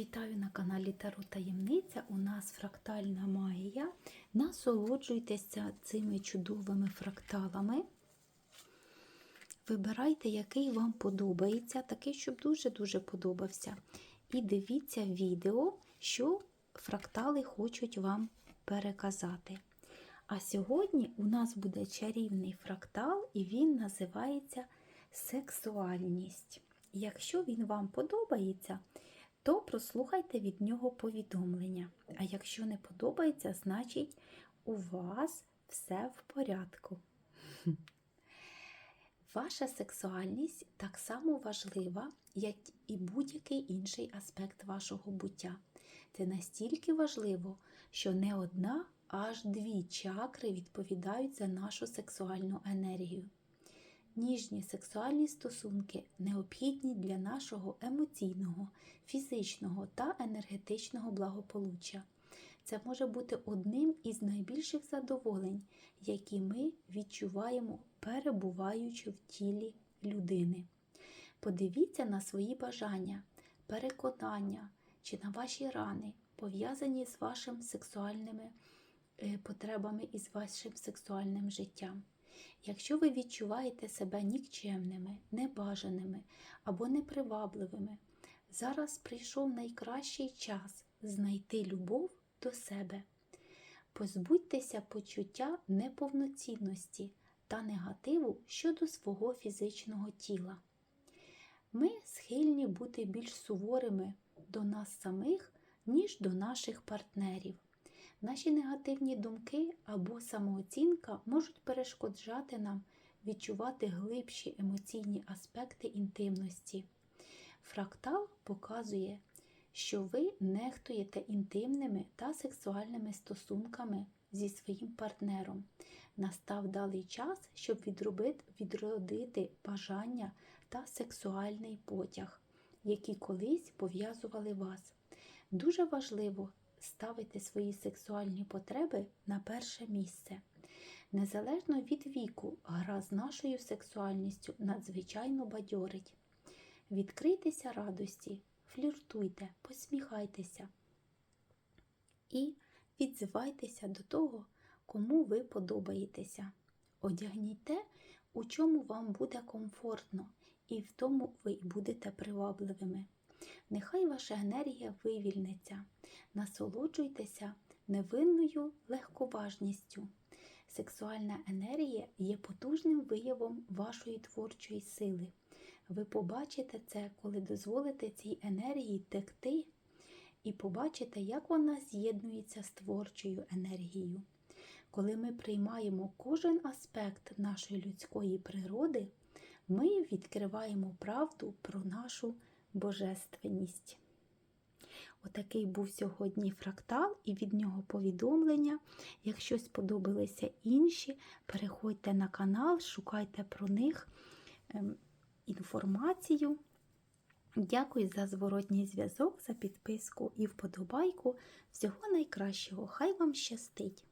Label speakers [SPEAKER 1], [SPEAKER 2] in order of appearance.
[SPEAKER 1] Вітаю на каналі Таро Таємниця. У нас фрактальна магія. Насолоджуйтеся цими чудовими фракталами. Вибирайте, який вам подобається, такий, щоб дуже-дуже подобався. І дивіться відео, що фрактали хочуть вам переказати. А сьогодні у нас буде чарівний фрактал, і він називається сексуальність. Якщо він вам подобається, то прослухайте від нього повідомлення. А якщо не подобається, значить у вас все в порядку. Ваша сексуальність так само важлива, як і будь-який інший аспект вашого буття. Це настільки важливо, що не одна, аж дві чакри відповідають за нашу сексуальну енергію. Ніжні сексуальні стосунки необхідні для нашого емоційного, фізичного та енергетичного благополуччя. Це може бути одним із найбільших задоволень, які ми відчуваємо, перебуваючи в тілі людини. Подивіться на свої бажання, переконання чи на ваші рани, пов'язані з вашими сексуальними е, потребами і з вашим сексуальним життям. Якщо ви відчуваєте себе нікчемними, небажаними або непривабливими, зараз прийшов найкращий час знайти любов до себе. Позбудьтеся почуття неповноцінності та негативу щодо свого фізичного тіла. Ми схильні бути більш суворими до нас самих, ніж до наших партнерів. Наші негативні думки або самооцінка можуть перешкоджати нам відчувати глибші емоційні аспекти інтимності. Фрактал показує, що ви нехтуєте інтимними та сексуальними стосунками зі своїм партнером. Настав далий час, щоб відродити бажання та сексуальний потяг, які колись пов'язували вас. Дуже важливо ставити свої сексуальні потреби на перше місце. Незалежно від віку, гра з нашою сексуальністю надзвичайно бадьорить. Відкрийтеся радості, фліртуйте, посміхайтеся і відзивайтеся до того, кому ви подобаєтеся. Одягніть те, у чому вам буде комфортно, і в тому ви будете привабливими. Нехай ваша енергія вивільниться, насолоджуйтеся невинною легковажністю. Сексуальна енергія є потужним виявом вашої творчої сили. Ви побачите це, коли дозволите цій енергії текти, і побачите, як вона з'єднується з творчою енергією. Коли ми приймаємо кожен аспект нашої людської природи, ми відкриваємо правду про нашу божественність. Отакий був сьогодні фрактал, і від нього повідомлення. Якщо сподобалися інші, переходьте на канал, шукайте про них ем, інформацію. Дякую за зворотній зв'язок, за підписку і вподобайку. Всього найкращого! Хай вам щастить!